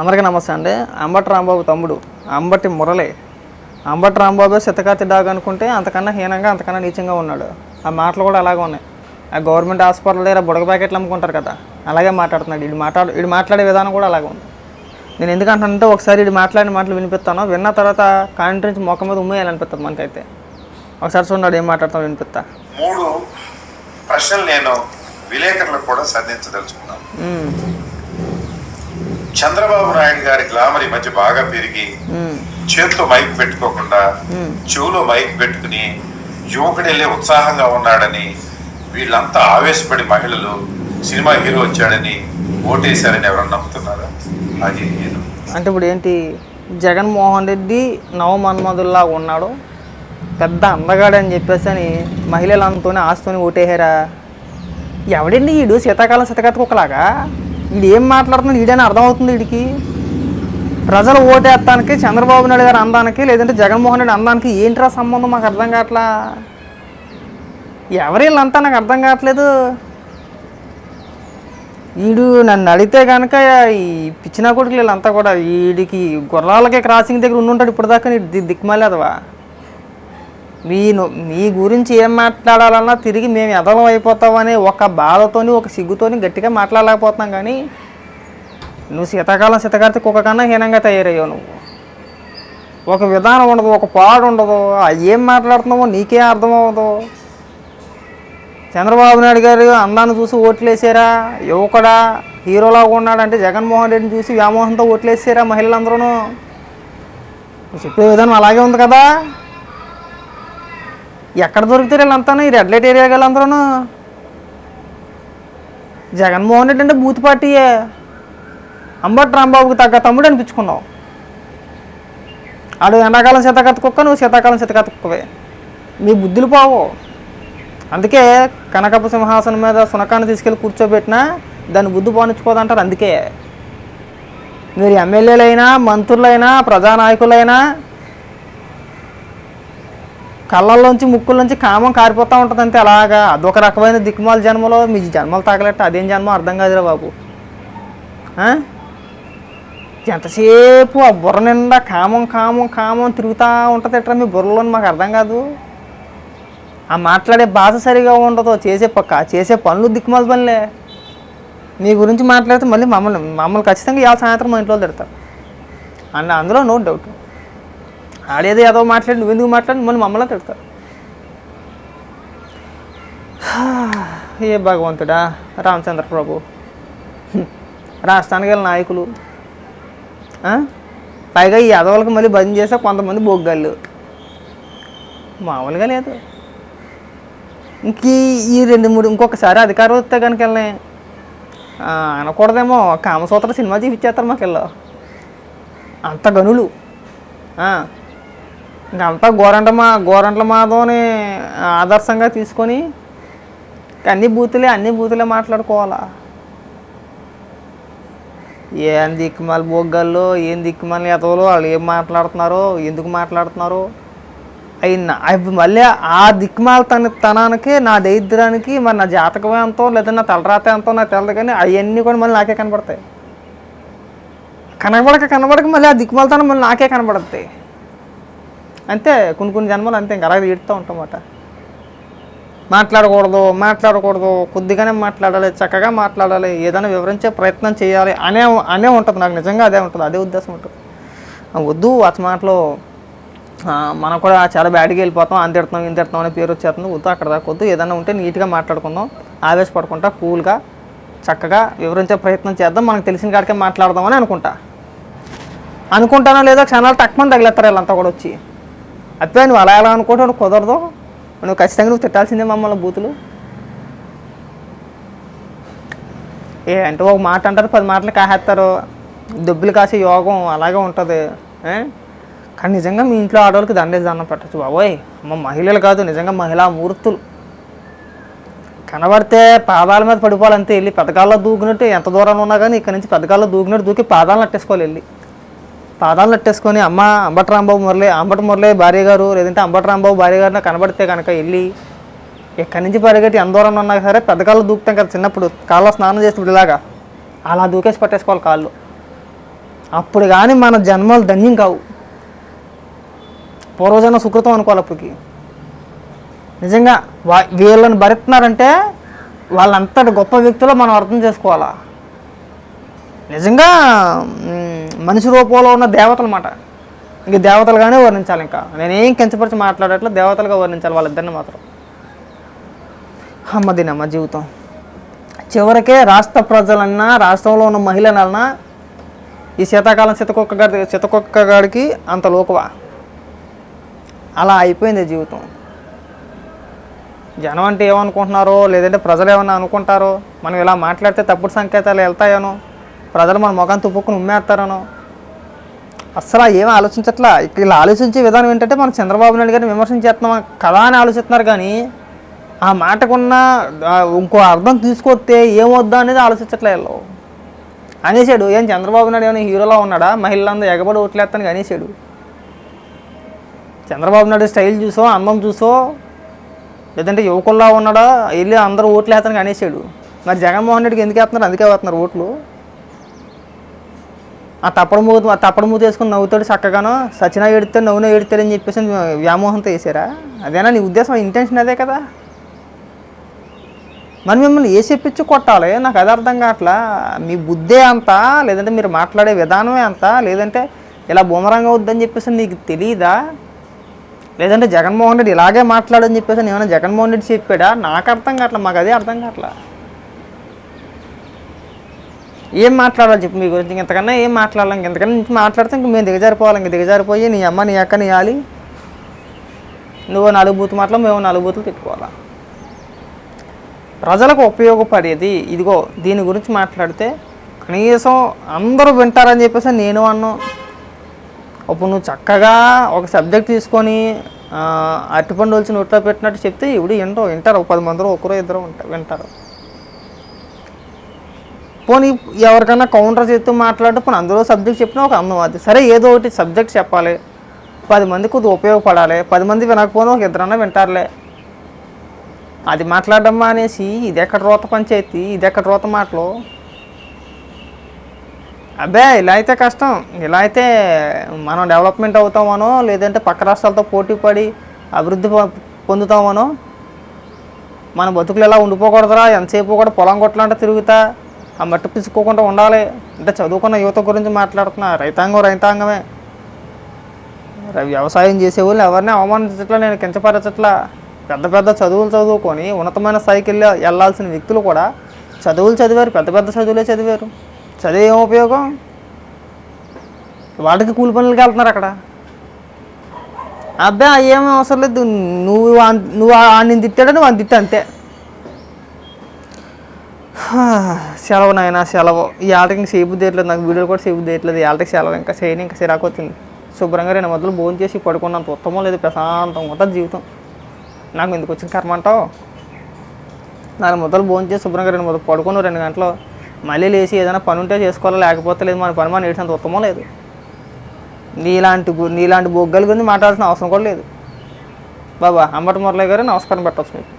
అందరికీ నమస్తే అండి. అంబటి రాంబాబు తమ్ముడు అంబటి మురళి. అంబటి రాంబాబు శతకాతి డాగ్ అనుకుంటే అంతకన్నా హీనంగా అంతకన్నా నీచంగా ఉన్నాడు. ఆ మాటలు కూడా అలాగే ఉన్నాయి. ఆ గవర్నమెంట్ హాస్పిటల్ దగ్గర బుడగ ప్యాకెట్లు అమ్ముకుంటారు కదా అలాగే మాట్లాడుతున్నాడు. ఇది మాట్లాడు ఇది మాట్లాడే విధానం కూడా అలాగే ఉంది. నేను ఎందుకంటానంటే ఒకసారి ఇది మాట్లాడిన మాటలు వినిపిస్తాను. విన్న తర్వాత కాంటి నుంచి మొక్క మీద ఉమ్మేయాలనిపిస్తుంది మనకైతే. ఒకసారి చూడండి ఏం మాట్లాడతాం వినిపిస్తా. మూడు ప్రశ్నలు నేను విలేకరులకు కూడా సంధించదలుచుకున్నాను. చంద్రబాబు నాయుడు గారి గ్లామర్ ఈ మధ్య బాగా పెరిగి చేతిలో మైక్ పెట్టుకోకుండా. చెవులో మైక్ పెట్టుకుని యువకుడెళ్ళే ఉత్సాహంగా ఉన్నాడని వీళ్ళంతా ఆవేశపడి మహిళలు సినిమా హీరో వచ్చాడని ఓటేశారని ఎవరన్నా నమ్ముతున్నారా? అది లేదు అంటే ఇప్పుడు ఏంటి జగన్మోహన్ రెడ్డి నవమన్మధుల్లా ఉన్నాడు. పెద్ద అందగాడు అని చెప్పేసి అని మహిళలంతోనే ఆస్తోని ఓటేహారా ఎవడండి వీడు శీతాకాలం శతకత కుక్కలాగా వీడు ఏం మాట్లాడుతున్నాడు? వీడని అర్థమవుతుంది వీడికి? ప్రజలు ఓటేస్తానికి చంద్రబాబు నాయుడు గారు అందానికి లేదంటే జగన్మోహన్ రెడ్డి అందానికి ఏంట్రా సంబంధం? మాకు అర్థం కావట్లా? ఎవరి అంతా నాకు అర్థం కావట్లేదు. వీడు నన్ను అడిగితే కనుక ఈ పిచ్చిన కొడుకులు వీళ్ళంతా కూడా వీడికి గుర్రాలకి క్రాసింగ్ దగ్గర ఉండుంటాడు ఇప్పుడు దాకా నీ ది- దిక్కుమాలేదవా మీ ను- మీ గురించి ఏం మాట్లాడాలన్నా తిరిగి మేము ఎదలం అయిపోతామని ఒక బాధతోని ఒక సిగ్గుతోని గట్టిగా మాట్లాడలేకపోతున్నాం కానీ నువ్వు శీతాకాలం శీతకార్తె కుక్క కన్నా హీనంగా తయారయ్యావు నువ్వు. ఒక విధానం ఉండదు ఒక పాడు ఉండదు ఆ ఏం మాట్లాడుతున్నావో నీకే అర్థమవ్వదు. చంద్రబాబు నాయుడు గారు అందాన్ని చూసి ఓట్లేసారా? యువకుడా హీరోలాగా ఉన్నాడంటే జగన్మోహన్ రెడ్డిని చూసి వ్యామోహంతో ఓట్లేసారా మహిళలందరూ చెప్పే విధానం అలాగే ఉంది కదా? ఎక్కడ దొరుకుతారు వీళ్ళంతా ఈ రెడ్ లైట్ ఏరియా వీళ్ళందరూ జగన్మోహన్ రెడ్డి అంటే బూత్ పార్టీయే అంబటి రాంబాబుకి తగ్గ తమ్ముడు అనిపించుకున్నావు. ఆడు ఎండాకాలం శీతాకాత కుక్క నువ్వు శీతాకాలం శీతకాత కుక్కవే. మీ బుద్ధులు పోవు. అందుకే కనకపు సింహాసనం మీద సునకాన్ని తీసుకెళ్ళి కూర్చోబెట్టినా దాన్ని బుద్ధి పోనిచ్చుకోదంటారు అందుకే. మీరు ఎమ్మెల్యేలైనా మంత్రులైనా ప్రజానాయకులైనా కళ్ళల్లోంచి ముక్కుల్లోంచి కామం కారిపోతూ ఉంటుంది అంతే అలాగా అదొక రకమైన దిక్కుమాల జన్మలో మీ జన్మలు తాగలట్ట అదేం జన్మ అర్థం కాదురా బాబు. ఎంతసేపు ఆ బుర్ర నిండా కామం కామం కామం తిరుగుతూ ఉంటుంది ఎట్రా మీ బుర్రలోని మాకు అర్థం కాదు. ఆ మాట్లాడే భాష సరిగా ఉండదు చేసే పక్క చేసే పనులు దిక్కుమాల పనులే. మీ గురించి మాట్లాడితే మళ్ళీ మమ్మల్ని మమ్మల్ని ఖచ్చితంగా ఇవాళ సాయంత్రం మా ఇంట్లో తిడతారు. అండ్ అందులో నో డౌట్. ఆడేదో ఏదో మాట్లాడి నువ్వు ఎందుకు మాట్లాడి మళ్ళీ మమ్మల్ని తిడతారు. ఏ భగవంతుడా రామచంద్ర ప్రభు రాష్ట్రానికి వెళ్ళిన నాయకులు. పైగా ఈ ఎదవలకు మళ్ళీ భజన చేస్తే కొంతమంది బొగ్గాళ్ళు మామూలుగా లేదు. ఇంక ఈ- రెండు మూడు ఇంకొకసారి అధికారం వస్తే కనుక వెళ్ళినాయి అనకూడదేమో కామసూత్ర సినిమా చూపించేస్తారు మాకు వెళ్ళి. అంత గనులు. ఇంకా అంతా గోరంట మా గోరంట్ల మాధవని ఆదర్శంగా తీసుకొని అన్ని బూతులే అన్ని బూతులే మాట్లాడుకోవాలా? ఏం దిక్కుమాల బొగ్గల్లో ఏం దిక్కుమాల ఎతవలో వాళ్ళు ఏం మాట్లాడుతున్నారో? ఎందుకు మాట్లాడుతున్నారో? అవి నా- అవి మళ్ళీ ఆ దిక్కుమాల తన తనానికి నా దరిద్రానికి మరి నా జాతకం ఎంతో లేదా నా తలరాత ఎంతో నాకు తెలదు కానీ అవన్నీ కూడా మళ్ళీ నాకే కనపడతాయి కనబడక కనబడక మళ్ళీ ఆ దిక్కుమాలతనం మళ్ళీ నాకే కనబడతాయి. అంతే కొన్ని కొన్ని జన్మలు అంతే ఇంకా అలాగే ఈడుతూ ఉంటామాట మాట్లాడకూడదు మాట్లాడకూడదు కొద్దిగానే మాట్లాడాలి చక్కగా మాట్లాడాలి ఏదైనా వివరించే ప్రయత్నం చేయాలి అనే అనే ఉంటుంది నాకు నిజంగా అదే ఉంటుంది అదే ఉద్దేశం ఉంటుంది. వద్దు అచ్చ మాటలో మనం కూడా చాలా బ్యాడ్గా వెళ్ళిపోతాం అంత తిడతాం ఇంత తిడతాం అనే పేరు వచ్చేస్తుంది వద్దు అక్కడ దాకా వద్దు ఏదైనా ఉంటే నీట్గా మాట్లాడుకుందాం ఆవేశపడకుండా కూల్గా చక్కగా వివరించే ప్రయత్నం చేద్దాం మనకు తెలిసిన కాడికే మాట్లాడదామని అనుకుంటా. అనుకుంటానో లేదో క్షణాలు తక్కువ తగిలేస్తారు వీళ్ళంతా కూడా వచ్చి. అప్పే నువ్వు అలా ఎలా అనుకుంటావు కుదరదు. నువ్వు ఖచ్చితంగా నువ్వు తిట్టాల్సిందే మమ్మల్ని బూతులు. ఏ అంటే ఒక మాట అంటారు పది మాటలు కాహేస్తారు దెబ్బలు కాసే యోగం అలాగే ఉంటుంది. కానీ నిజంగా మీ ఇంట్లో ఆడవాళ్ళకి దండేసి దండం పెట్టచ్చు బాబోయ్. అమ్మ మహిళలు కాదు నిజంగా మహిళా మూర్తులు. కనబడితే పాదాల మీద పడిపోవాలంతే వెళ్ళి పెద్దకాల్లో దూకినట్టు ఎంత దూరంలో ఉన్నా కానీ ఇక్కడ నుంచి పెద్దకాల్లో దూకినట్టు దూకి పాదాలు అట్టేసుకోవాలి వెళ్ళి. పాదాలు నట్టేసుకొని అమ్మ అంబటి రాంబాబు మురళి అంబటి మురళి భార్య గారు లేదంటే అంబటి రాంబాబు భార్య గారిని కనబడితే కనుక వెళ్ళి ఎక్కడి నుంచి పరిగెట్టి ఎంత ఉన్నా సరే పెద్ద కాళ్ళు దూకుతాం కదా చిన్నప్పుడు. కాళ్ళ స్నానం చేసినప్పుడు ఇలాగా. అలా దూకేసి పట్టేసుకోవాలి కాళ్ళు. అప్పుడు కానీ మన జన్మలు ధన్యం కావు. పూర్వజన్మ సుకృతం అనుకోవాలి అప్పటికి. నిజంగా వా వీళ్ళని భరిస్తున్నారంటే వాళ్ళంతటి గొప్ప వ్యక్తులు మనం అర్థం చేసుకోవాలా? నిజంగా మనిషి రూపంలో ఉన్న దేవతలు మాట ఇంక దేవతలుగానే వర్ణించాలి ఇంకా. నేనేం కించపరిచి మాట్లాడేట్లు దేవతలుగా వర్ణించాలి వాళ్ళిద్దరిని మాత్రం. అమ్మదినమ్మ జీవితం. చివరికే రాష్ట్ర ప్రజలన్నా రాష్ట్రంలో ఉన్న మహిళలన్నా ఈ శీతాకాలం చితకొక్క గారి చితకొక్క గారికి అంత లోకువా? అలా అయిపోయింది జీవితం. జనం అంటే ఏమనుకుంటున్నారో లేదంటే ప్రజలు ఏమన్నా అనుకుంటారో మనం ఇలా మాట్లాడితే తప్పుడు సంకేతాలు వెళ్తాయేనో ప్రజలు మన ముఖం తుప్పుకుని ఉమ్మేస్తారనో? అస్సలు ఏం ఆలోచించట్లా. ఇక్కడ ఇలా ఆలోచించే విధానం ఏంటంటే మనం చంద్రబాబు నాయుడు గారిని విమర్శించేస్తున్నాం కదా అని ఆలోచిస్తున్నారు కానీ ఆ మాటకున్న ఇంకో అర్థం తీసుకొస్తే ఏమొద్దా అనేది ఆలోచించట్లే వీళ్ళు. అనేసాడు ఏం చంద్రబాబు నాయుడు ఏమైనా హీరోలా ఉన్నాడా? మహిళలందరూ ఎగబడి ఓట్లేస్తాను అనేసాడు చంద్రబాబు నాయుడు స్టైల్ చూసో అందం చూసో లేదంటే యువకుల్లా ఉన్నాడా? వెళ్ళి అందరూ ఓట్లు వేస్తానికి అనేసాడు మరి జగన్మోహన్ రెడ్డికి ఎందుకు వేస్తున్నారు? అందుకే వేస్తున్నారు ఓట్లు. ఆ తప్పడు మూత తప్పుడు తప్పడు మూత వేసుకుని నవ్వుతాడు చక్కగానో. సచిన ఎడితే నవ్వున ఎడితే అని చెప్పేసి వ్యామోహంతో వేసారా? అదేనా నీ ఉద్దేశం? ఇంటెన్షన్ అదే కదా. మరి మిమ్మల్ని ఏ చెప్పించి కొట్టాలి? నాకు అది అర్థం కావట్లా. మీ బుద్ధే అంత లేదంటే మీరు మాట్లాడే విధానమే అంత లేదంటే ఇలా బూమరంగా వద్దని చెప్పేసి నీకు తెలియదా లేదంటే జగన్మోహన్ రెడ్డి ఇలాగే మాట్లాడని చెప్పేసి ఏమైనా జగన్మోహన్ రెడ్డి చెప్పాడా? నాకు అర్థం కావట్లా. మాకు అదే అర్థం కావట్లా. ఏం మాట్లాడాలి చెప్పు మీ గురించి? ఇంతకన్నా ఏం మాట్లాడాలి? ఇంతకన్నా నుంచి మాట్లాడితే ఇంక మేము దిగజారిపోవాలి. ఇంక దిగజారిపోయి నీ అమ్మ నీ అక్క నీ ఆలి. నువ్వు నాలుగు బూతు మాటలు మేము నాలుగు బూతులు తిట్టుకోవాలా ప్రజలకు ఉపయోగపడేది ఇదిగో దీని గురించి మాట్లాడితే కనీసం అందరూ వింటారని చెప్పేసి నేను అన్నాను అప్పుడు నువ్వు చక్కగా ఒక సబ్జెక్ట్ తీసుకొని అరటిపండు వచ్చి నోట్లో పెట్టినట్టు చెప్తే ఇప్పుడు వింటారు. వింటారు. పది మందిలో ఒకరో ఇద్దరు ఉంటారు వింటారు. పోనీ ఎవరికైనా కౌంటర్ చేస్తూ మాట్లాడితే పోనీ అందులో సబ్జెక్ట్ చెప్పినా ఒక అందం అది. సరే ఏదో ఒకటి సబ్జెక్ట్ చెప్పాలి. పది మందికి కొద్దిగా ఉపయోగపడాలి. పది మంది వినకపోయినా ఒక ఇద్దరన్నా వింటారులే. అది మాట్లాడమ్మా అనేసి ఇది ఎక్కడ రోత పంచాయతీ? ఇది ఎక్కడ రోత మాటలు? అబ్బే ఇలా అయితే కష్టం. ఇలా అయితే మనం డెవలప్మెంట్ అవుతామనో లేదంటే పక్క రాష్ట్రాలతో పోటీ పడి అభివృద్ధి పొందుతామనో మన బతుకులు ఎలా ఉండిపోకూడదురా? ఎంతసేపు కూడా పొలం కొట్టాలంటే తిరుగుతా. ఆ మట్టి పిసుకోకుండా ఉండాలి. అంటే చదువుకున్న యువత గురించి మాట్లాడుతున్నా రైతాంగం రైతాంగమే. వ్యవసాయం చేసే వాళ్ళు ఎవరిని అవమానించట్లా నేను కించపరచట్లా? పెద్ద పెద్ద చదువులు చదువుకొని ఉన్నతమైన స్థాయికి వెళ్ళి వెళ్ళాల్సిన వ్యక్తులు కూడా చదువులు చదివారు పెద్ద పెద్ద చదువులే చదివారు. చదివే ఏం ఉపయోగం? వాళ్ళకి కూలి పనులకి వెళ్తున్నారు అక్కడ. అబ్బాయి ఏమీ అవసరం లేదు. నువ్వు నువ్వు ఆయన తిట్టాడని వాడిని తిట్టా అంతే. సెలవు నాయనా సెలవు. ఈ ఆటకి సేపు తీయట్లేదు నాకు వీడియోలు కూడా సేపు తీయట్లేదు ఈ ఆటకి సెలవు ఇంకా చేయని ఇంకా సిరాకు వచ్చింది. శుభ్రంగా రెండు మొదలు భోజనం చేసి పడుకున్నంత ఉత్తమం లేదు ప్రశాంతంగా ఉంటుంది జీవితం. నాకు ఎందుకు వచ్చిన కర్మ అంటావు? నాలుగు ముద్దలు భోజనం చేసి శుభ్రంగా రెండు ముద్దలు పడుకుని రెండు గంటలు. మళ్ళీ లేచి ఏదైనా పని ఉంటే చేసుకోవాలి? లేకపోతే లేదు మన పని మనం ఏడ్చినంత ఉత్తమం లేదు. నీలాంటి నీలాంటి బొగ్గల గురించి మాట్లాడాల్సిన అవసరం కూడా లేదు. బాబా అంబటి మురళి గారు నమస్కారం పెట్టవచ్చు మీకు.